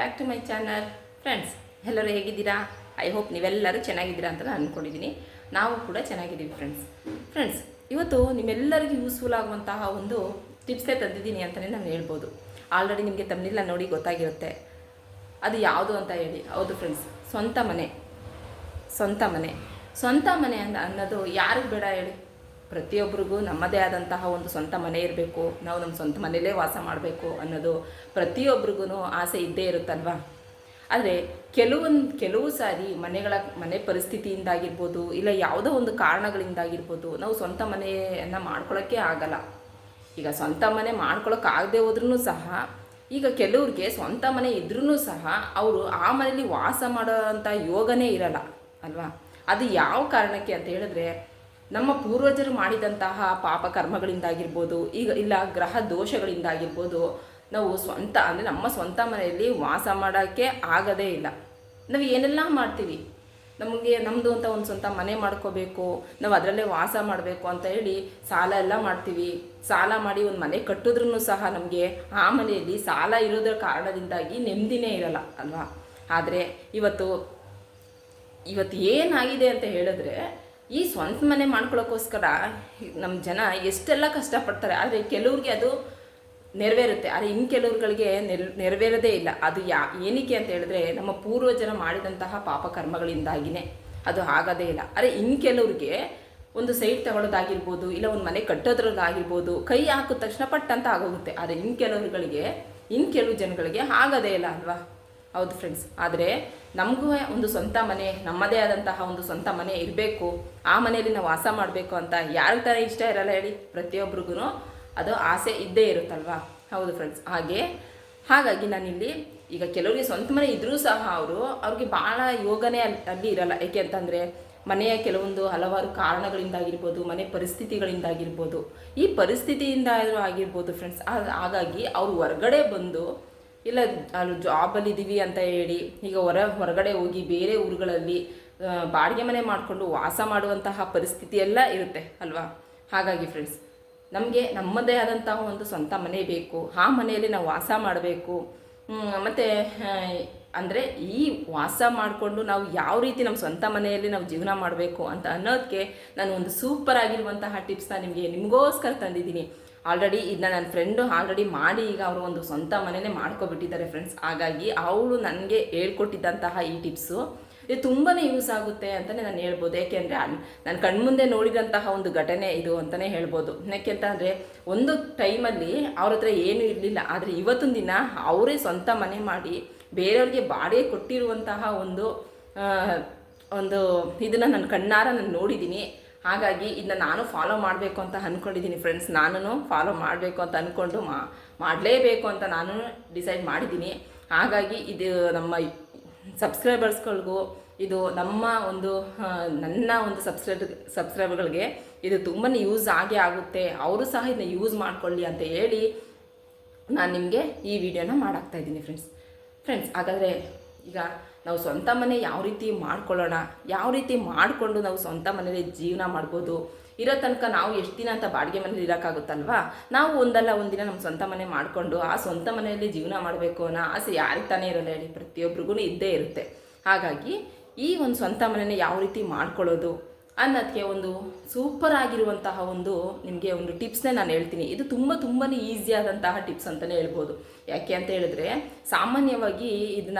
Back to my channel friends ಎಲ್ಲರೂ ಹೇಗಿದ್ದೀರಾ? I hope ನೀವೆಲ್ಲರೂ ಚೆನ್ನಾಗಿದ್ದೀರಾ ಅಂತ ನಾನು ಅಂದ್ಕೊಂಡಿದ್ದೀನಿ ನಾವು ಕೂಡ ಚೆನ್ನಾಗಿದ್ದೀವಿ ಫ್ರೆಂಡ್ಸ್ ಫ್ರೆಂಡ್ಸ್ ಇವತ್ತು ನಿಮ್ಮೆಲ್ಲರಿಗೂ ಯೂಸ್ಫುಲ್ ಆಗುವಂತಹ ಒಂದು ಟಿಪ್ಸೇ ತಂದಿದ್ದೀನಿ ಅಂತಲೇ ನಾನು ಹೇಳ್ಬೋದು. ಆಲ್ರೆಡಿ ನಿಮಗೆ ತಮ್ಮನೆಲ್ಲ ನೋಡಿ ಗೊತ್ತಾಗಿರುತ್ತೆ. ಅದು ಯಾವುದು ಅಂತ ಹೇಳಿ. ಹೌದು ಫ್ರೆಂಡ್ಸ್ ಸ್ವಂತ ಮನೆ. ಸ್ವಂತ ಮನೆ. ಸ್ವಂತ ಮನೆ ಅಂತ ಅನ್ನೋದು ಯಾರಿಗೆ ಬೇಡ ಹೇಳಿ. ಪ್ರತಿಯೊಬ್ಬರಿಗೂ ನಮ್ಮದೇ ಆದಂತಹ ಒಂದು ಸ್ವಂತ ಮನೆ ಇರಬೇಕು, ನಾವು ನಮ್ಮ ಸ್ವಂತ ಮನೆಯಲ್ಲೇ ವಾಸ ಮಾಡಬೇಕು ಅನ್ನೋದು ಪ್ರತಿಯೊಬ್ಬರಿಗೂ ಆಸೆ ಇದ್ದೇ ಇರುತ್ತಲ್ವಾ? ಆದರೆ ಕೆಲವೊಂದು, ಕೆಲವು ಸಾರಿ ಮನೆಗಳ, ಮನೆ ಪರಿಸ್ಥಿತಿಯಿಂದಾಗಿರ್ಬೋದು, ಇಲ್ಲ ಯಾವುದೋ ಒಂದು ಕಾರಣಗಳಿಂದಾಗಿರ್ಬೋದು, ನಾವು ಸ್ವಂತ ಮನೆಯನ್ನು ಮಾಡ್ಕೊಳ್ಳೋಕ್ಕೆ ಆಗಲ್ಲ. ಈಗ ಸ್ವಂತ ಮನೆ ಮಾಡ್ಕೊಳ್ಳೋಕ್ಕಾಗದೆ ಹೋದ್ರೂ ಸಹ, ಈಗ ಕೆಲವ್ರಿಗೆ ಸ್ವಂತ ಮನೆ ಇದ್ರೂ ಸಹ ಅವರು ಆ ಮನೆಯಲ್ಲಿ ವಾಸ ಮಾಡೋವಂಥ ಯೋಗನೇ ಇರಲ್ಲ, ಅಲ್ವಾ? ಅದು ಯಾವ ಕಾರಣಕ್ಕೆ ಅಂತ ಹೇಳಿದ್ರೆ ನಮ್ಮ ಪೂರ್ವಜರು ಮಾಡಿದಂತಹ ಪಾಪ ಕರ್ಮಗಳಿಂದಾಗಿರ್ಬೋದು, ಈಗ ಇಲ್ಲ ಗ್ರಹ ದೋಷಗಳಿಂದಾಗಿರ್ಬೋದು, ನಾವು ಸ್ವಂತ, ಅಂದರೆ ನಮ್ಮ ಸ್ವಂತ ಮನೆಯಲ್ಲಿ ವಾಸ ಮಾಡೋಕ್ಕೆ ಆಗದೇ ಇಲ್ಲ. ನಾವು ಏನೆಲ್ಲ ಮಾಡ್ತೀವಿ? ನಮಗೆ ನಮ್ಮದು ಅಂತ ಒಂದು ಸ್ವಂತ ಮನೆ ಮಾಡ್ಕೋಬೇಕು, ನಾವು ಅದರಲ್ಲೇ ವಾಸ ಮಾಡಬೇಕು ಅಂತ ಹೇಳಿ ಸಾಲ ಎಲ್ಲ ಮಾಡ್ತೀವಿ. ಸಾಲ ಮಾಡಿ ಒಂದು ಮನೆ ಕಟ್ಟಿದ್ರೂ ಸಹ ನಮಗೆ ಆ ಮನೆಯಲ್ಲಿ ಸಾಲ ಇರೋದ್ರ ಕಾರಣದಿಂದಾಗಿ ನೆಮ್ಮದಿನೇ ಇರಲ್ಲ, ಅಲ್ವಾ? ಆದರೆ ಇವತ್ತು ಇವತ್ತು ಏನಾಗಿದೆ ಅಂತ ಹೇಳಿದ್ರೆ ಈ ಸ್ವಂತ ಮನೆ ಮಾಡ್ಕೊಳ್ಳೋಕ್ಕೋಸ್ಕರ ನಮ್ಮ ಜನ ಎಷ್ಟೆಲ್ಲ ಕಷ್ಟಪಡ್ತಾರೆ, ಆದರೆ ಕೆಲವ್ರಿಗೆ ಅದು ನೆರವೇರುತ್ತೆ. ಆದರೆ ಇನ್ನು ಕೆಲವ್ರುಗಳಿಗೆ ನೆರ್, ನೆರವೇರದೇ ಇಲ್ಲ. ಅದು ಯಾ, ಏನಕ್ಕೆ ಅಂತ ಹೇಳಿದ್ರೆ ನಮ್ಮ ಪೂರ್ವಜರ ಮಾಡಿದಂತಹ ಪಾಪ ಕರ್ಮಗಳಿಂದಾಗಿನೇ. ಅದು ಆಗೋದೇ ಇಲ್ಲ. ಆದರೆ ಇನ್ನು ಕೆಲವ್ರಿಗೆ ಒಂದು ಸೈಟ್ ತಗೊಳ್ಳೋದಾಗಿರ್ಬೋದು, ಇಲ್ಲ ಒಂದು ಮನೆ ಕಟ್ಟೋದ್ರದ್ದಾಗಿರ್ಬೋದು ಕೈ ಹಾಕಿದ ತಕ್ಷಣ ಪಟ್ಟಂತ ಆಗೋಗುತ್ತೆ. ಆದರೆ ಇನ್ನು ಕೆಲವ್ರುಗಳಿಗೆ ಇನ್ನು ಕೆಲವು ಜನಗಳಿಗೆ ಆಗೋದೇ ಇಲ್ಲ ಅಲ್ವಾ? ಹೌದು ಫ್ರೆಂಡ್ಸ್ ಆದರೆ ನಮಗೂ ಒಂದು ಸ್ವಂತ ಮನೆ, ನಮ್ಮದೇ ಆದಂತಹ ಒಂದು ಸ್ವಂತ ಮನೆ ಇರಬೇಕು. ಆ ಮನೆಯಲ್ಲಿ ನಾವು ವಾಸ ಮಾಡಬೇಕು ಅಂತ ಯಾರ ಥರ ಇಷ್ಟ ಇರಲ್ಲ ಹೇಳಿ ಪ್ರತಿಯೊಬ್ರಿಗೂ ಅದು ಆಸೆ ಇದ್ದೇ ಇರುತ್ತಲ್ವಾ? ಹೌದು ಫ್ರೆಂಡ್ಸ್ ಹಾಗೆ, ಹಾಗಾಗಿ ನಾನಿಲ್ಲಿ ಈಗ ಕೆಲವರಿಗೆ ಸ್ವಂತ ಮನೆ ಇದ್ದರೂ ಸಹ ಅವರು, ಅವ್ರಿಗೆ ಭಾಳ ಯೋಗನೆ ಅಲ್ಲಿ ಇರಲ್ಲ. ಏಕೆ ಅಂತಂದರೆ ಮನೆಯ ಕೆಲವೊಂದು ಹಲವಾರು ಕಾರಣಗಳಿಂದಾಗಿರ್ಬೋದು, ಮನೆ ಪರಿಸ್ಥಿತಿಗಳಿಂದಾಗಿರ್ಬೋದು. ಈ ಪರಿಸ್ಥಿತಿಯಿಂದ ಆಗಿರ್ಬೋದು ಫ್ರೆಂಡ್ಸ್ ಹಾಗಾಗಿ ಅವರು ಹೊರಗಡೆ ಬಂದು ಇಲ್ಲ, ಅಲ್ಲಿ ಜಾಬಲ್ಲಿ ಇದ್ದೀವಿ ಅಂತ ಹೇಳಿ, ಈಗ ಹೊರ, ಹೊರಗಡೆ ಹೋಗಿ ಬೇರೆ ಊರುಗಳಲ್ಲಿ ಬಾಡಿಗೆ ಮನೆ ಮಾಡಿಕೊಂಡು ವಾಸ ಮಾಡುವಂತಹ ಪರಿಸ್ಥಿತಿ ಎಲ್ಲ ಇರುತ್ತೆ ಅಲ್ವಾ? ಹಾಗಾಗಿ ಫ್ರೆಂಡ್ಸ್ ನಮಗೆ ನಮ್ಮದೇ ಆದಂತಹ ಒಂದು ಸ್ವಂತ ಮನೆ ಬೇಕು. ಆ ಮನೆಯಲ್ಲಿ ನಾವು ವಾಸ ಮಾಡಬೇಕು. ಮತ್ತು ಅಂದರೆ ಈ ವಾಸ ಮಾಡಿಕೊಂಡು ನಾವು ಯಾವ ರೀತಿ ನಮ್ಮ ಸ್ವಂತ ಮನೆಯಲ್ಲಿ ನಾವು ಜೀವನ ಮಾಡಬೇಕು ಅಂತ ಅನ್ನೋದಕ್ಕೆ ನಾನು ಒಂದು ಸೂಪರ್ ಆಗಿರುವಂತಹ ಟಿಪ್ಸ್ನ ನಿಮಗೆ ನಿಮಗೋಸ್ಕರ ತಂದಿದ್ದೀನಿ. ಆಲ್ರೆಡಿ ಇದನ್ನ ನನ್ನ ಫ್ರೆಂಡು ಆಲ್ರೆಡಿ ಮಾಡಿ ಈಗ ಅವರು ಒಂದು ಸ್ವಂತ ಮನೆಯೇ ಮಾಡ್ಕೊಬಿಟ್ಟಿದ್ದಾರೆ ಫ್ರೆಂಡ್ಸ್ ಹಾಗಾಗಿ ಅವಳು ನನಗೆ ಹೇಳ್ಕೊಟ್ಟಿದ್ದಂತಹ ಈ ಟಿಪ್ಸು ಇದು ತುಂಬಾ ಯೂಸ್ ಆಗುತ್ತೆ ಅಂತಲೇ ನಾನು ಹೇಳ್ಬೋದು. ಯಾಕೆಂದರೆ ನಾನು ಕಣ್ಮುಂದೆ ನೋಡಿದಂತಹ ಒಂದು ಘಟನೆ ಇದು ಅಂತಲೇ ಹೇಳ್ಬೋದು. ಯಾಕೆಂತಂದರೆ ಒಂದು ಟೈಮಲ್ಲಿ ಅವ್ರ ಹತ್ರ ಏನೂ ಇರಲಿಲ್ಲ. ಆದರೆ ಇವತ್ತೊಂದು ದಿನ ಅವರೇ ಸ್ವಂತ ಮನೆ ಮಾಡಿ ಬೇರೆಯವ್ರಿಗೆ ಬಾಡಿಗೆ ಕೊಟ್ಟಿರುವಂತಹ ಒಂದು ಒಂದು ಇದನ್ನು ನನ್ನ ಕಣ್ಣಾರ ನಾನು ನೋಡಿದ್ದೀನಿ ಹಾಗಾಗಿ ಇದನ್ನ ನಾನು ಫಾಲೋ ಮಾಡಬೇಕು ಅಂತ ಅಂದ್ಕೊಂಡಿದ್ದೀನಿ ಫ್ರೆಂಡ್ಸ್ ನಾನು ಫಾಲೋ ಮಾಡಬೇಕು ಅಂತ ಅಂದ್ಕೊಂಡು ಮಾ, ಮಾಡಲೇಬೇಕು ಅಂತ ನಾನು ಡಿಸೈಡ್ ಮಾಡಿದ್ದೀನಿ ಹಾಗಾಗಿ ಇದು ನಮ್ಮ ಸಬ್ಸ್ಕ್ರೈಬರ್ಸ್ಗಳಿಗೂ ಇದು ನಮ್ಮ ಒಂದು ನನ್ನ ಒಂದು ಸಬ್ಸ್ಕ್ರೈಬ್ ಸಬ್ಸ್ಕ್ರೈಬರ್ಗಳಿಗೆ ಇದು ತುಂಬಾ ಯೂಸ್ ಆಗೇ ಆಗುತ್ತೆ. ಅವರು ಸಹ ಇದನ್ನ ಯೂಸ್ ಮಾಡ್ಕೊಳ್ಳಿ ಅಂತ ಹೇಳಿ ನಾನು ನಿಮಗೆ ಈ ವಿಡಿಯೋನ ಮಾಡಾಕ್ತಾ ಇದ್ದೀನಿ ಫ್ರೆಂಡ್ಸ್ ಫ್ರೆಂಡ್ಸ್ ಹಾಗಾದರೆ ಈಗ ನಾವು ಸ್ವಂತ ಮನೆ ಯಾವ ರೀತಿ ಮಾಡ್ಕೊಳ್ಳೋಣ, ಯಾವ ರೀತಿ ಮಾಡಿಕೊಂಡು ನಾವು ಸ್ವಂತ ಮನೇಲಿ ಜೀವನ ಮಾಡ್ಬೋದು, ಇರೋ ತನಕ ನಾವು ಎಷ್ಟು ದಿನ ಅಂತ ಬಾಡಿಗೆ ಮನೇಲಿ ಇರೋಕ್ಕಾಗುತ್ತಲ್ವಾ? ನಾವು ಒಂದಲ್ಲ ಒಂದಿನ ನಮ್ಮ ಸ್ವಂತ ಮನೆ ಮಾಡಿಕೊಂಡು ಆ ಸ್ವಂತ ಮನೆಯಲ್ಲಿ ಜೀವನ ಮಾಡಬೇಕು ಅನ್ನೋ ಆಸೆ ಯಾರಿಗೆ ತಾನೇ ಇರೋಲ್ಲ ಹೇಳಿ ಪ್ರತಿಯೊಬ್ಬರಿಗೂ ಇದ್ದೇ ಇರುತ್ತೆ. ಹಾಗಾಗಿ ಈ ಒಂದು ಸ್ವಂತ ಮನೆನ ಯಾವ ರೀತಿ ಮಾಡ್ಕೊಳ್ಳೋದು ಅನ್ನೋದಕ್ಕೆ ಒಂದು ಸೂಪರ್ ಆಗಿರುವಂತಹ ಒಂದು ನಿಮಗೆ ಒಂದು ಟಿಪ್ಸ್ನೇ ನಾನು ಹೇಳ್ತೀನಿ. ಇದು ತುಂಬ ತುಂಬಾ ಈಸಿ ಆದಂತಹ ಟಿಪ್ಸ್ ಅಂತಲೇ ಹೇಳ್ಬೋದು. ಯಾಕೆ ಅಂತ ಹೇಳಿದ್ರೆ, ಸಾಮಾನ್ಯವಾಗಿ ಇದನ್ನ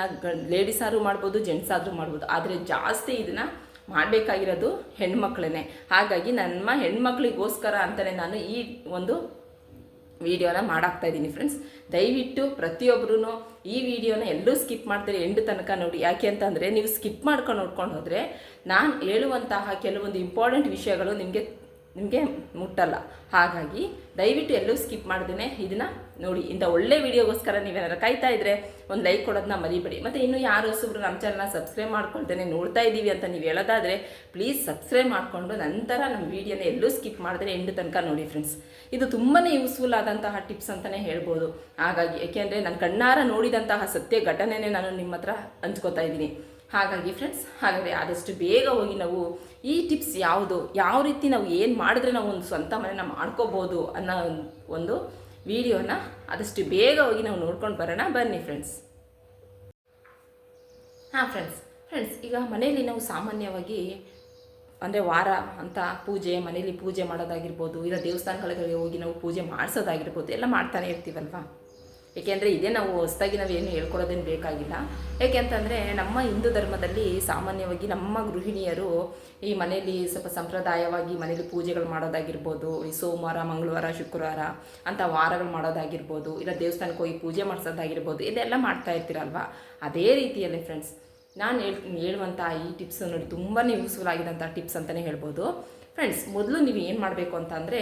ಲೇಡೀಸ್ ಆದರೂ ಮಾಡ್ಬೋದು ಜೆಂಟ್ಸ್ ಆದರೂ ಮಾಡ್ಬೋದು. ಆದರೆ ಜಾಸ್ತಿ ಇದನ್ನು ಮಾಡಬೇಕಾಗಿರೋದು ಹೆಣ್ಮಕ್ಳೇ ಹಾಗಾಗಿ ನಮ್ಮ ಹೆಣ್ಮಕ್ಳಿಗೋಸ್ಕರ ಅಂತಲೇ ನಾನು ಈ ಒಂದು ವಿಡಿಯೋನ ಮಾಡಾಕ್ತಾ ಇದ್ದೀನಿ ಫ್ರೆಂಡ್ಸ್ ದಯವಿಟ್ಟು ಪ್ರತಿಯೊಬ್ಬರೂ ಈ ವಿಡಿಯೋನ ಎಲ್ಲೂ ಸ್ಕಿಪ್ ಮಾಡ್ತಾರೆ ಎಂಡು ತನಕ ನೋಡಿ. ಯಾಕೆ ಅಂತಂದರೆ ನೀವು ಸ್ಕಿಪ್ ಮಾಡ್ಕೊಂಡು ನೋಡ್ಕೊಂಡು ಹೋದರೆ ನಾನು ಹೇಳುವಂತಹ ಕೆಲವೊಂದು ಇಂಪಾರ್ಟೆಂಟ್ ವಿಷಯಗಳು ನಿಮಗೆ ನಿಮಗೆ ಮುಟ್ಟಲ್ಲ. ಹಾಗಾಗಿ ದಯವಿಟ್ಟು ಎಲ್ಲೂ ಸ್ಕಿಪ್ ಮಾಡ್ದೇ ಇದನ್ನು ನೋಡಿ, ಇಂಥ ಒಳ್ಳೆ ವಿಡಿಯೋಗೋಸ್ಕರ ನೀವೇನಾದ್ರು ಕಾಯ್ತಾ ಇದ್ದರೆ ಒಂದು ಲೈಕ್ ಕೊಡೋದನ್ನ ಮರಿಬೇಡಿ. ಮತ್ತು ಇನ್ನೂ ಯಾರು ಹೊಸಬ್ರು ನಮ್ಮ ಚಾನಲ್ನ ಸಬ್ಸ್ಕ್ರೈಬ್ ಮಾಡ್ಕೊಳ್ತೇನೆ ನೋಡ್ತಾ ಇದ್ದೀವಿ ಅಂತ ನೀವು ಹೇಳೋದಾದರೆ ಪ್ಲೀಸ್ ಸಬ್ಸ್ಕ್ರೈಬ್ ಮಾಡಿಕೊಂಡು ನಂತರ ನಮ್ಮ ವೀಡಿಯೋನ ಎಲ್ಲೂ ಸ್ಕಿಪ್ ಮಾಡಿದ್ರೆ ಎಂಡು ತನಕ ನೋಡಿ ಫ್ರೆಂಡ್ಸ್ ಇದು ತುಂಬಾ ಯೂಸ್ಫುಲ್ ಆದಂತಹ ಟಿಪ್ಸ್ ಅಂತಲೇ ಹೇಳ್ಬೋದು. ಹಾಗಾಗಿ ಯಾಕೆಂದರೆ ನಾನು ಕಣ್ಣಾರ ನೋಡಿದಂತಹ ಸತ್ಯ ಘಟನೆನೇ ನಾನು ನಿಮ್ಮ ಹತ್ರ ಹಂಚ್ಕೋತಾ ಇದ್ದೀನಿ. ಹಾಗಾಗಿ ಫ್ರೆಂಡ್ಸ್ ಹಾಗಾದರೆ ಆದಷ್ಟು ಬೇಗ ಹೋಗಿ ನಾವು ಈ ಟಿಪ್ಸ್ ಯಾವುದು, ಯಾವ ರೀತಿ ನಾವು ಏನು ಮಾಡಿದ್ರೆ ನಾವು ಒಂದು ಸ್ವಂತ ಮನೆನ ಮಾಡ್ಕೋಬೋದು ಅನ್ನೋ ಒಂದು ವಿಡಿಯೋನ ಆದಷ್ಟು ಬೇಗ ಹೋಗಿ ನಾವು ನೋಡ್ಕೊಂಡು ಬರೋಣ. ಬನ್ನಿ ಫ್ರೆಂಡ್ಸ್ ಹಾಂ ಫ್ರೆಂಡ್ಸ್ ಫ್ರೆಂಡ್ಸ್ ಈಗ ಮನೆಯಲ್ಲಿ ನಾವು ಸಾಮಾನ್ಯವಾಗಿ ಅಂದರೆ ವಾರ ಅಂತ ಪೂಜೆ ಮನೇಲಿ ಪೂಜೆ ಮಾಡೋದಾಗಿರ್ಬೋದು, ಇಲ್ಲ ದೇವಸ್ಥಾನಗಳಿಗೆ ಹೋಗಿ ನಾವು ಪೂಜೆ ಮಾಡಿಸೋದಾಗಿರ್ಬೋದು, ಎಲ್ಲ ಮಾಡ್ತಾನೆ ಇರ್ತೀವಲ್ವಾ? ಏಕೆಂದರೆ ಇದೇ ನಾವು ಹೊಸದಾಗಿ ನಾವು ಏನು ಹೇಳ್ಕೊಡೋದೇನು ಬೇಕಾಗಿಲ್ಲ. ಏಕೆಂತಂದರೆ ನಮ್ಮ ಹಿಂದೂ ಧರ್ಮದಲ್ಲಿ ಸಾಮಾನ್ಯವಾಗಿ ನಮ್ಮ ಗೃಹಿಣಿಯರು ಈ ಮನೆಯಲ್ಲಿ ಸ್ವಲ್ಪ ಸಂಪ್ರದಾಯವಾಗಿ ಮನೇಲಿ ಪೂಜೆಗಳು ಮಾಡೋದಾಗಿರ್ಬೋದು, ಈ ಸೋಮವಾರ, ಮಂಗಳವಾರ, ಶುಕ್ರವಾರ ಅಂತ ವಾರಗಳು ಮಾಡೋದಾಗಿರ್ಬೋದು, ಇಲ್ಲ ದೇವಸ್ಥಾನಕ್ಕೆ ಹೋಗಿ ಪೂಜೆ ಮಾಡಿಸೋದಾಗಿರ್ಬೋದು, ಇದೆಲ್ಲ ಮಾಡ್ತಾ ಇರ್ತೀರಲ್ವಾ? ಅದೇ ರೀತಿಯಲ್ಲೇ ಫ್ರೆಂಡ್ಸ್ ನಾನು ಹೇಳ್ ಹೇಳುವಂಥ ಈ ಟಿಪ್ಸ್ ನೋಡಿ ತುಂಬಾ ಯೂಸ್ಫುಲ್ ಆಗಿದಂಥ ಟಿಪ್ಸ್ ಅಂತಲೇ ಹೇಳ್ಬೋದು. ಫ್ರೆಂಡ್ಸ್ ಮೊದಲು ನೀವು ಏನು ಮಾಡಬೇಕು ಅಂತ ಅಂದರೆ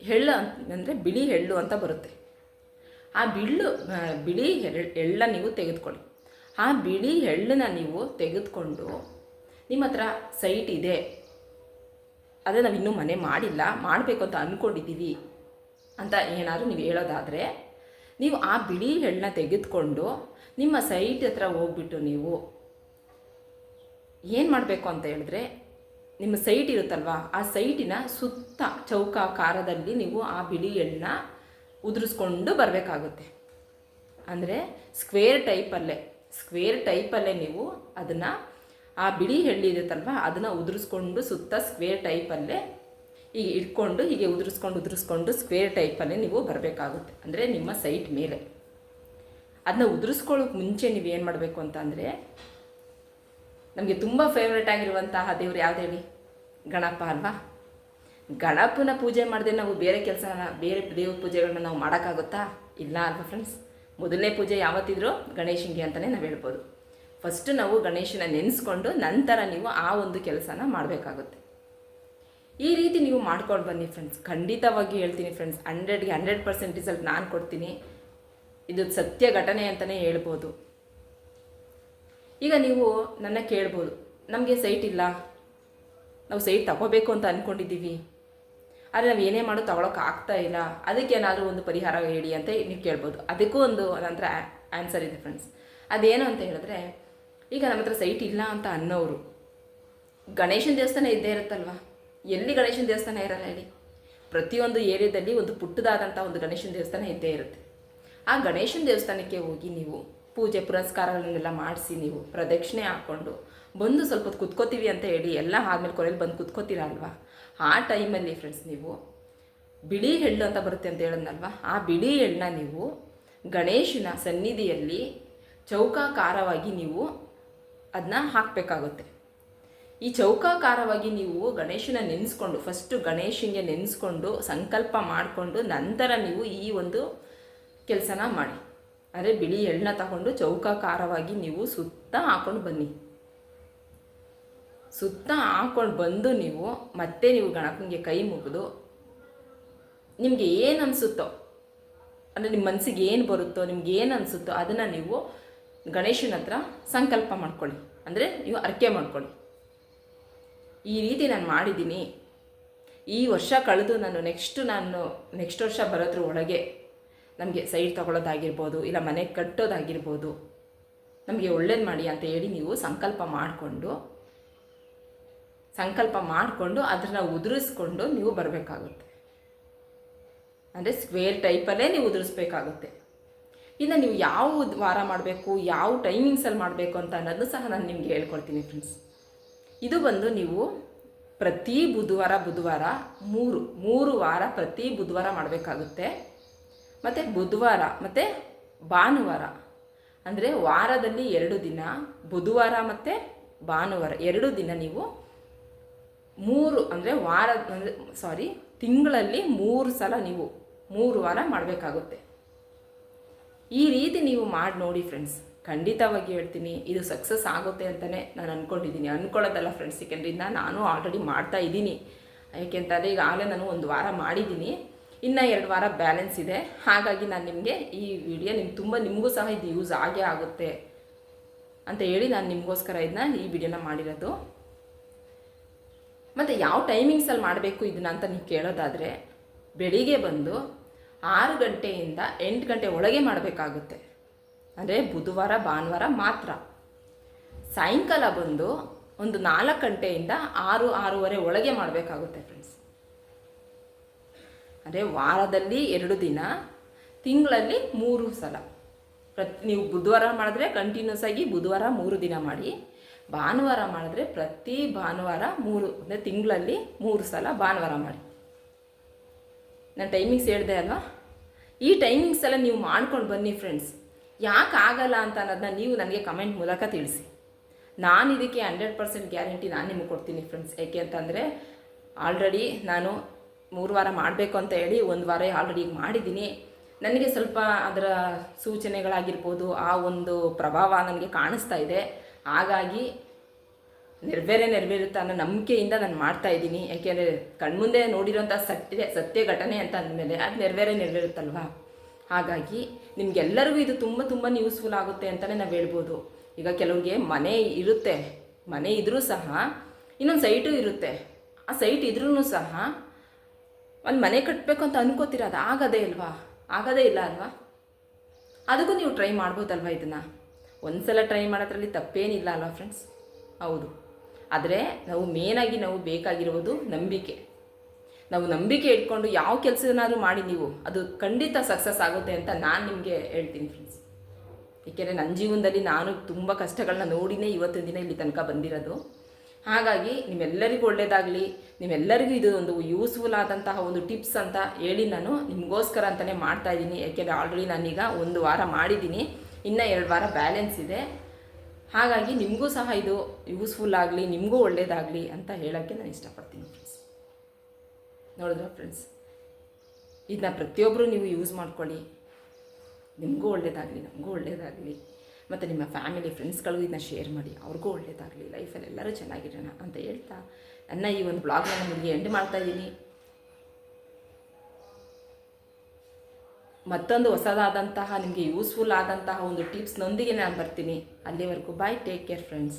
ಎಳ್ಳು ಅಂದರೆ ಬಿಳಿ ಎಳ್ಳು ಅಂತ ಬರುತ್ತೆ. ಆ ಬಿಳ್ಳು ಬಿಳಿ ಎಳ್, ಎಳ್ಳ ನೀವು ತೆಗೆದುಕೊಳ್ಳಿ. ಆ ಬಿಳಿ ಎಳ್ಳನ್ನ ನೀವು ತೆಗೆದುಕೊಂಡು ನಿಮ್ಮ ಹತ್ರ ಸೈಟ್ ಇದೆ. ಅದೇ ನಾವು ಇನ್ನೂ ಮನೆ ಮಾಡಿಲ್ಲ, ಮಾಡಬೇಕು ಅಂತ ಅಂದ್ಕೊಂಡಿದ್ದೀವಿ ಅಂತ ಏನಾದರೂ ನೀವು ಹೇಳೋದಾದರೆ, ನೀವು ಆ ಬಿಳಿ ಎಳ್ಳನ್ನ ತೆಗೆದುಕೊಂಡು ನಿಮ್ಮ ಸೈಟ್ ಹತ್ರ ಹೋಗ್ಬಿಟ್ಟು ನೀವು ಏನು ಮಾಡಬೇಕು ಅಂತ ಹೇಳಿದ್ರೆ, ನಿಮ್ಮ ಸೈಟ್ ಇರುತ್ತಲ್ವಾ, ಆ ಸೈಟಿನ ಸುತ್ತ ಚೌಕಾಕಾರದಲ್ಲಿ ನೀವು ಆ ಬಿಳಿ ಎಳ್ಳನ್ನ ಉದುರಿಸ್ಕೊಂಡು ಬರಬೇಕಾಗುತ್ತೆ. ಅಂದರೆ ಸ್ಕ್ವೇರ್ ಟೈಪಲ್ಲೇ ಸ್ಕ್ವೇರ್ ಟೈಪಲ್ಲೇ ನೀವು ಅದನ್ನು ಆ ಬಿಳಿ ಎಳ್ಳಿರುತ್ತಲ್ವ ಅದನ್ನು ಉದುರಿಸ್ಕೊಂಡು ಸುತ್ತ ಸ್ಕ್ವೇರ್ ಟೈಪಲ್ಲೇ ಹೀಗೆ ಇಟ್ಕೊಂಡು, ಹೀಗೆ ಉದುರಿಸ್ಕೊಂಡು ಉದುರಿಸ್ಕೊಂಡು ಸ್ಕ್ವೇರ್ ಟೈಪಲ್ಲೇ ನೀವು ಬರಬೇಕಾಗುತ್ತೆ. ಅಂದರೆ ನಿಮ್ಮ ಸೈಟ್ ಮೇಲೆ. ಅದನ್ನ ಉದುರಿಸ್ಕೊಳ್ಳೋಕೆ ಮುಂಚೆ ನೀವು ಏನು ಮಾಡಬೇಕು ಅಂತ ಅಂದರೆ, ನಮಗೆ ತುಂಬ ಫೇವ್ರೇಟ್ ಆಗಿರುವಂತಹ ದೇವ್ರು ಯಾವ್ದು ಹೇಳಿ? ಗಣಪ ಅಲ್ವಾ? ಗಣಪನ ಪೂಜೆ ಮಾಡದೆ ನಾವು ಬೇರೆ ಕೆಲಸನ, ಬೇರೆ ದೇವ್ರ ಪೂಜೆಗಳನ್ನ ನಾವು ಮಾಡೋಕ್ಕಾಗುತ್ತಾ? ಇಲ್ಲ ಅಲ್ವಾ ಫ್ರೆಂಡ್ಸ್ ಮೊದಲನೇ ಪೂಜೆ ಯಾವತ್ತಿದ್ರೂ ಗಣೇಶನಿಗೆ ಅಂತಲೇ ನಾವು ಹೇಳ್ಬೋದು. ಫಸ್ಟ್ ನಾವು ಗಣೇಶನ ನೆನೆಸ್ಕೊಂಡು ನಂತರ ನೀವು ಆ ಒಂದು ಕೆಲಸನ ಮಾಡಬೇಕಾಗುತ್ತೆ. ಈ ರೀತಿ ನೀವು ಮಾಡ್ಕೊಂಡು ಬನ್ನಿ ಫ್ರೆಂಡ್ಸ್ ಖಂಡಿತವಾಗಿ ಹೇಳ್ತೀನಿ ಫ್ರೆಂಡ್ಸ್ ಹಂಡ್ರೆಡ್ಗೆ ಹಂಡ್ರೆಡ್ ಪರ್ಸೆಂಟ್ ರಿಸಲ್ಟ್ ನಾನು ಕೊಡ್ತೀನಿ. ಇದು ಸತ್ಯ ಘಟನೆ ಅಂತಲೇ ಹೇಳ್ಬೋದು. ಈಗ ನೀವು ನನ್ನ ಕೇಳ್ಬೋದು. ನಮಗೆ ಸೈಟ್ ಇಲ್ಲ. ನಾವು ಸೈಟ್ ತಗೋಬೇಕು ಅಂತ ಅಂದ್ಕೊಂಡಿದ್ದೀವಿ ಆದರೆ ನಾವು ಏನೇ ಮಾಡೋ ತಗೊಳಕ್ಕೆ ಆಗ್ತಾ ಇಲ್ಲ. ಅದಕ್ಕೇನಾದರೂ ಒಂದು ಪರಿಹಾರ ಹೇಳಿ ಅಂತ ನೀವು ಕೇಳ್ಬೋದು. ಅದಕ್ಕೂ ಒಂದು ನಂತರ ಆನ್ಸರ್ ಇದೆ ಫ್ರೆಂಡ್ಸ್ ಅದೇನು ಅಂತ ಹೇಳಿದ್ರೆ, ಈಗ ನಮ್ಮ ಹತ್ರ ಸೈಟ್ ಇಲ್ಲ ಅಂತ ಅನ್ನೋರು ಗಣೇಶನ ದೇವಸ್ಥಾನ ಇದ್ದೇ ಇರುತ್ತಲ್ವಾ? ಎಲ್ಲಿ ಗಣೇಶನ ದೇವಸ್ಥಾನ ಇರಲ್ಲ ಹೇಳಿ? ಪ್ರತಿಯೊಂದು ಏರಿಯಾದಲ್ಲಿ ಒಂದು ಪುಟ್ಟದಾದಂಥ ಒಂದು ಗಣೇಶನ ದೇವಸ್ಥಾನ ಇದ್ದೇ ಇರುತ್ತೆ. ಆ ಗಣೇಶನ ದೇವಸ್ಥಾನಕ್ಕೆ ಹೋಗಿ ನೀವು ಪೂಜೆ ಪುರಸ್ಕಾರಗಳನ್ನೆಲ್ಲ ಮಾಡಿಸಿ ನೀವು ಪ್ರದಕ್ಷಿಣೆ ಹಾಕ್ಕೊಂಡು ಬಂದು ಸ್ವಲ್ಪ ಹೊತ್ತು ಕುತ್ಕೋತೀವಿ ಅಂತ ಹೇಳಿ ಎಲ್ಲ ಆದ್ಮೇಲೆ ಕೊನೆಯಲ್ಲಿ ಬಂದು ಕುತ್ಕೋತೀರ ಅಲ್ವಾ? ಆ ಟೈಮಲ್ಲಿ ಫ್ರೆಂಡ್ಸ್ ನೀವು ಬಿಳಿ ಎಳ್ಳು ಅಂತ ಬರುತ್ತೆ ಅಂತ ಹೇಳಿದ್ನಲ್ವಾ? ಆ ಬಿಳಿ ಎಳ್ಳನ್ನ ನೀವು ಗಣೇಶನ ಸನ್ನಿಧಿಯಲ್ಲಿ ಚೌಕಾಕಾರವಾಗಿ ನೀವು ಅದನ್ನ ಹಾಕಬೇಕಾಗುತ್ತೆ. ಈ ಚೌಕಾಕಾರವಾಗಿ ನೀವು ಗಣೇಶನ ನೆನೆಸ್ಕೊಂಡು ಫಸ್ಟು ಗಣೇಶನಿಗೆ ನೆನೆಸ್ಕೊಂಡು ಸಂಕಲ್ಪ ಮಾಡಿಕೊಂಡು ನಂತರ ನೀವು ಈ ಒಂದು ಕೆಲಸನ ಮಾಡಿ. ಅಂದರೆ ಬಿಳಿ ಎಳ್ಳನ್ನ ತಗೊಂಡು ಚೌಕಾಕಾರವಾಗಿ ನೀವು ಸುತ್ತ ಹಾಕೊಂಡು ಬನ್ನಿ. ಸುತ್ತ ಹಾಕೊಂಡು ಬಂದು ನೀವು ಮತ್ತೆ ನೀವು ಗಣಪನಿಗೆ ಕೈ ಮುಗಿದು ನಿಮಗೆ ಏನು ಅನಿಸುತ್ತೋ, ಅಂದರೆ ನಿಮ್ಮ ಮನಸ್ಸಿಗೆ ಏನು ಬರುತ್ತೋ, ನಿಮ್ಗೆ ಏನು ಅನಿಸುತ್ತೋ ಅದನ್ನು ನೀವು ಗಣೇಶನ ಹತ್ರ ಸಂಕಲ್ಪ ಮಾಡ್ಕೊಳ್ಳಿ. ಅಂದರೆ ನೀವು ಅರ್ಕೆ ಮಾಡ್ಕೊಳ್ಳಿ. ಈ ರೀತಿ ನಾನು ಮಾಡಿದ್ದೀನಿ. ಈ ವರ್ಷ ಕಳೆದು ನಾನು ನೆಕ್ಸ್ಟ್ ನಾನು ನೆಕ್ಸ್ಟ್ ವರ್ಷ ಬರೋದ್ರ ಒಳಗೆ ನಮಗೆ ಸೈಡ್ ತಗೊಳ್ಳೋದಾಗಿರ್ಬೋದು, ಇಲ್ಲ ಮನೆ ಕಟ್ಟೋದಾಗಿರ್ಬೋದು, ನಮಗೆ ಒಳ್ಳೇದು ಮಾಡಿ ಅಂತ ಹೇಳಿ ನೀವು ಸಂಕಲ್ಪ ಮಾಡಿಕೊಂಡು ಸಂಕಲ್ಪ ಮಾಡಿಕೊಂಡು ಅದನ್ನು ಉದುರಿಸ್ಕೊಂಡು ನೀವು ಬರಬೇಕಾಗುತ್ತೆ. ಅಂದರೆ ಸ್ಕ್ವೇರ್ ಟೈಪಲ್ಲೇ ನೀವು ಉದುರಿಸ್ಬೇಕಾಗುತ್ತೆ. ಇನ್ನು ನೀವು ಯಾವ ವಾರ ಮಾಡಬೇಕು, ಯಾವ ಟೈಮಿಂಗ್ಸಲ್ಲಿ ಮಾಡಬೇಕು ಅಂತ ಅನ್ನೋದು ಸಹ ನಾನು ನಿಮಗೆ ಹೇಳ್ಕೊಡ್ತೀನಿ ಫ್ರೆಂಡ್ಸ್ ಇದು ಬಂದು ನೀವು ಪ್ರತಿ ಬುಧವಾರ ಬುಧವಾರ ಮೂರು ಮೂರು ವಾರ ಪ್ರತಿ ಬುಧವಾರ ಮಾಡಬೇಕಾಗುತ್ತೆ. ಮತ್ತು ಬುಧವಾರ, ಮತ್ತು ಭಾನುವಾರ. ಅಂದರೆ ವಾರದಲ್ಲಿ ಎರಡು ದಿನ, ಬುಧವಾರ ಮತ್ತು ಭಾನುವಾರ ಎರಡು ದಿನ ನೀವು ಮೂರು ಅಂದರೆ ವಾರ, ಅಂದರೆ ಸಾರಿ ತಿಂಗಳಲ್ಲಿ ಮೂರು ಸಲ ನೀವು ಮೂರು ವಾರ ಮಾಡಬೇಕಾಗುತ್ತೆ. ಈ ರೀತಿ ನೀವು ಮಾಡಿ ನೋಡಿ ಫ್ರೆಂಡ್ಸ್ ಖಂಡಿತವಾಗಿ ಹೇಳ್ತೀನಿ, ಇದು ಸಕ್ಸಸ್ ಆಗುತ್ತೆ ಅಂತಲೇ ನಾನು ಅಂದ್ಕೊಂಡಿದ್ದೀನಿ ಅಂದ್ಕೊಳ್ಳೋದಲ್ಲ ಫ್ರೆಂಡ್ಸ್ ಇದನ್ನ ನಾನು ಆಲ್ರೆಡಿ ಮಾಡ್ತಾ ಇದ್ದೀನಿ. ಯಾಕೆಂತಂದರೆ ಈಗಾಗಲೇ ನಾನು ಒಂದು ವಾರ ಮಾಡಿದ್ದೀನಿ. ಇನ್ನು ಎರಡು ವಾರ ಬ್ಯಾಲೆನ್ಸ್ ಇದೆ. ಹಾಗಾಗಿ ನಾನು ನಿಮಗೆ ಈ ವಿಡಿಯೋ ನಿಮ್ಗೆ ತುಂಬ ನಿಮಗೂ ಸಹ ಇದು ಯೂಸ್ ಆಗೇ ಆಗುತ್ತೆ. ಅಂತ ಹೇಳಿ ನಾನು ನಿಮಗೋಸ್ಕರ ಇದನ್ನ ಈ ವಿಡಿಯೋನ ಮಾಡಿರೋದು. ಮತ್ತು ಯಾವ ಟೈಮಿಂಗ್ಸಲ್ಲಿ ಮಾಡಬೇಕು ಇದನ್ನ ಅಂತ ನೀವು ಕೇಳೋದಾದರೆ ಬೆಳಿಗ್ಗೆ ಬಂದು ಆರು ಗಂಟೆಯಿಂದ ಎಂಟು ಗಂಟೆ ಒಳಗೆ ಮಾಡಬೇಕಾಗುತ್ತೆ. ಅಂದರೆ ಬುಧವಾರ, ಭಾನುವಾರ ಮಾತ್ರ. ಸಾಯಂಕಾಲ ಬಂದು ಒಂದು ನಾಲ್ಕು ಗಂಟೆಯಿಂದ ಆರು, ಆರೂವರೆ ಒಳಗೆ ಮಾಡಬೇಕಾಗುತ್ತೆ ಫ್ರೆಂಡ್ಸ್ ಅಂದರೆ ವಾರದಲ್ಲಿ ಎರಡು ದಿನ, ತಿಂಗಳಲ್ಲಿ ಮೂರು ಸಲ. ಪ್ರತಿ ನೀವು ಬುಧವಾರ ಮಾಡಿದ್ರೆ ಕಂಟಿನ್ಯೂಸ್ ಆಗಿ ಬುಧವಾರ ಮೂರು ದಿನ ಮಾಡಿ. ಭಾನುವಾರ ಮಾಡಿದ್ರೆ ಪ್ರತಿ ಭಾನುವಾರ ಮೂರು, ಅಂದರೆ ತಿಂಗಳಲ್ಲಿ ಮೂರು ಸಲ ಭಾನುವಾರ ಮಾಡಿ. ನಾನು ಟೈಮಿಂಗ್ಸ್ ಹೇಳಿದೆ ಅಲ್ವಾ? ಈ ಟೈಮಿಂಗ್ಸ್ ಎಲ್ಲ ನೀವು ಮಾಡ್ಕೊಂಡು ಬನ್ನಿ ಫ್ರೆಂಡ್ಸ್ ಯಾಕೆ ಆಗಲ್ಲ ಅಂತ ಅನ್ನೋದನ್ನ ನೀವು ನನಗೆ ಕಮೆಂಟ್ ಮೂಲಕ ತಿಳಿಸಿ. ನಾನು ಇದಕ್ಕೆ ಹಂಡ್ರೆಡ್ ಪರ್ಸೆಂಟ್ ಗ್ಯಾರಂಟಿ ನಾನು ನಿಮಗೆ ಕೊಡ್ತೀನಿ ಫ್ರೆಂಡ್ಸ್ ಯಾಕೆ ಅಂತಂದರೆ ಆಲ್ರೆಡಿ ನಾನು ಮೂರು ವಾರ ಮಾಡಬೇಕು ಅಂತ ಹೇಳಿ ಒಂದು ವಾರ ಆಲ್ರೆಡಿ ಈಗ ಮಾಡಿದ್ದೀನಿ. ನನಗೆ ಸ್ವಲ್ಪ ಅದರ ಸೂಚನೆಗಳಾಗಿರ್ಬೋದು, ಆ ಒಂದು ಪ್ರಭಾವ ನನಗೆ ಕಾಣಿಸ್ತಾ ಇದೆ. ಹಾಗಾಗಿ ನೆರವೇರೇ ನೆರವೇರುತ್ತೆ ಅನ್ನೋ ನಂಬಿಕೆಯಿಂದ ನಾನು ಮಾಡ್ತಾ ಇದ್ದೀನಿ. ಯಾಕೆಂದರೆ ಕಣ್ಮುಂದೆ ನೋಡಿರೋಂಥ ಸತ್ಯ ಸತ್ಯ ಘಟನೆ ಅಂತ ಅಂದಮೇಲೆ ಅದು ನೆರವೇರೇ ನೆರವೇರುತ್ತಲ್ವಾ? ಹಾಗಾಗಿ ನಿಮಗೆಲ್ಲರಿಗೂ ಇದು ತುಂಬ ತುಂಬ ಯೂಸ್ಫುಲ್ ಆಗುತ್ತೆ ಅಂತಲೇ ನಾವು ಹೇಳ್ಬೋದು. ಈಗ ಕೆಲವ್ರಿಗೆ ಮನೆ ಇರುತ್ತೆ, ಮನೆ ಇದ್ದರೂ ಸಹ, ಇನ್ನೊಂದು ಸೈಟು ಇರುತ್ತೆ. ಆ ಸೈಟ್ ಇದ್ರೂ ಸಹ ಒಂದು ಮನೆ ಕಟ್ಟಬೇಕು ಅಂತ ಅನ್ಕೋತೀರ, ಅದು ಆಗದೇ ಇಲ್ವಾ ಆಗದೇ ಇಲ್ಲ ಅಲ್ವಾ? ಅದಕ್ಕೂ ನೀವು ಟ್ರೈ ಮಾಡ್ಬೋದಲ್ವಾ ಇದನ್ನು? ಒಂದ್ಸಲ ಟ್ರೈ ಮಾಡೋದ್ರಲ್ಲಿ ತಪ್ಪೇನಿಲ್ಲ ಅಲ್ವಾ ಫ್ರೆಂಡ್ಸ್ ಹೌದು. ಆದರೆ ನಾವು ಮೇನಾಗಿ ನಾವು ಬೇಕಾಗಿರುವುದು ನಂಬಿಕೆ. ನಾವು ನಂಬಿಕೆ ಇಟ್ಕೊಂಡು ಯಾವ ಕೆಲಸನಾದರೂ ಮಾಡಿ ನೀವು, ಅದು ಖಂಡಿತ ಸಕ್ಸಸ್ ಆಗುತ್ತೆ ಅಂತ ನಾನು ನಿಮಗೆ ಹೇಳ್ತೀನಿ ಫ್ರೆಂಡ್ಸ್ ಏಕೆಂದರೆ ನನ್ನ ಜೀವನದಲ್ಲಿ ನಾನು ತುಂಬ ಕಷ್ಟಗಳನ್ನ ನೋಡಿನೇ ಇವತ್ತಿನ ದಿನ ಇಲ್ಲಿ ತನಕ ಬಂದಿರೋದು. ಹಾಗಾಗಿ ನಿಮ್ಮೆಲ್ಲರಿಗೂ ಒಳ್ಳೆಯದಾಗಲಿ ನಿಮ್ಮೆಲ್ಲರಿಗೂ ಇದು ಒಂದು ಯೂಸ್ಫುಲ್ ಆದಂತಹ ಒಂದು ಟಿಪ್ಸ್ ಅಂತ ಹೇಳಿ ನಾನು ನಿಮಗೋಸ್ಕರ ಅಂತಲೇ ಮಾಡ್ತಾ ಇದ್ದೀನಿ. ಯಾಕೆಂದರೆ ಆಲ್ರೆಡಿ ನಾನೀಗ ಒಂದು ವಾರ ಮಾಡಿದ್ದೀನಿ. ಇನ್ನು ಎರಡು ವಾರ ಬ್ಯಾಲೆನ್ಸ್ ಇದೆ. ಹಾಗಾಗಿ ನಿಮಗೂ ಸಹ ಇದು ಯೂಸ್ಫುಲ್ ಆಗಲಿ, ನಿಮಗೂ ಒಳ್ಳೆಯದಾಗಲಿ ಅಂತ ಹೇಳೋಕ್ಕೆ ನಾನು ಇಷ್ಟಪಡ್ತೀನಿ ಫ್ರೆಂಡ್ಸ್ ನೋಡಿದ್ರ ಫ್ರೆಂಡ್ಸ್ ಇದನ್ನ ಪ್ರತಿಯೊಬ್ಬರು ನೀವು ಯೂಸ್ ಮಾಡ್ಕೊಳ್ಳಿ. ನಿಮಗೂ ಒಳ್ಳೆಯದಾಗಲಿ ನಮಗೂ ಒಳ್ಳೆಯದಾಗಲಿ ಮತ್ತು ನಿಮ್ಮ ಫ್ಯಾಮಿಲಿ ಫ್ರೆಂಡ್ಸ್ಗಳಿಗೂ ಇದನ್ನ ಶೇರ್ ಮಾಡಿ. ಅವ್ರಿಗೂ ಒಳ್ಳೆಯದಾಗಲಿ ಲೈಫಲ್ಲಿ ಎಲ್ಲರೂ ಚೆನ್ನಾಗಿರೋಣ ಅಂತ ಹೇಳ್ತಾ ನನ್ನ ಈ ಒಂದು ಬ್ಲಾಗ್ನ ಇಲ್ಲಿಗೆ ಎಂಡ್ ಮಾಡ್ತಾ ಮತ್ತೊಂದು ಹೊಸದಾದಂತಹ ನಿಮಗೆ ಯೂಸ್ಫುಲ್ ಆದಂತಹ ಒಂದು ಟಿಪ್ಸ್ನೊಂದಿಗೆ ನಾನು ಬರ್ತೀನಿ. ಅಲ್ಲಿವರೆಗೂ ಬಾಯ್ ಟೇಕ್ ಕೇರ್ ಫ್ರೆಂಡ್ಸ್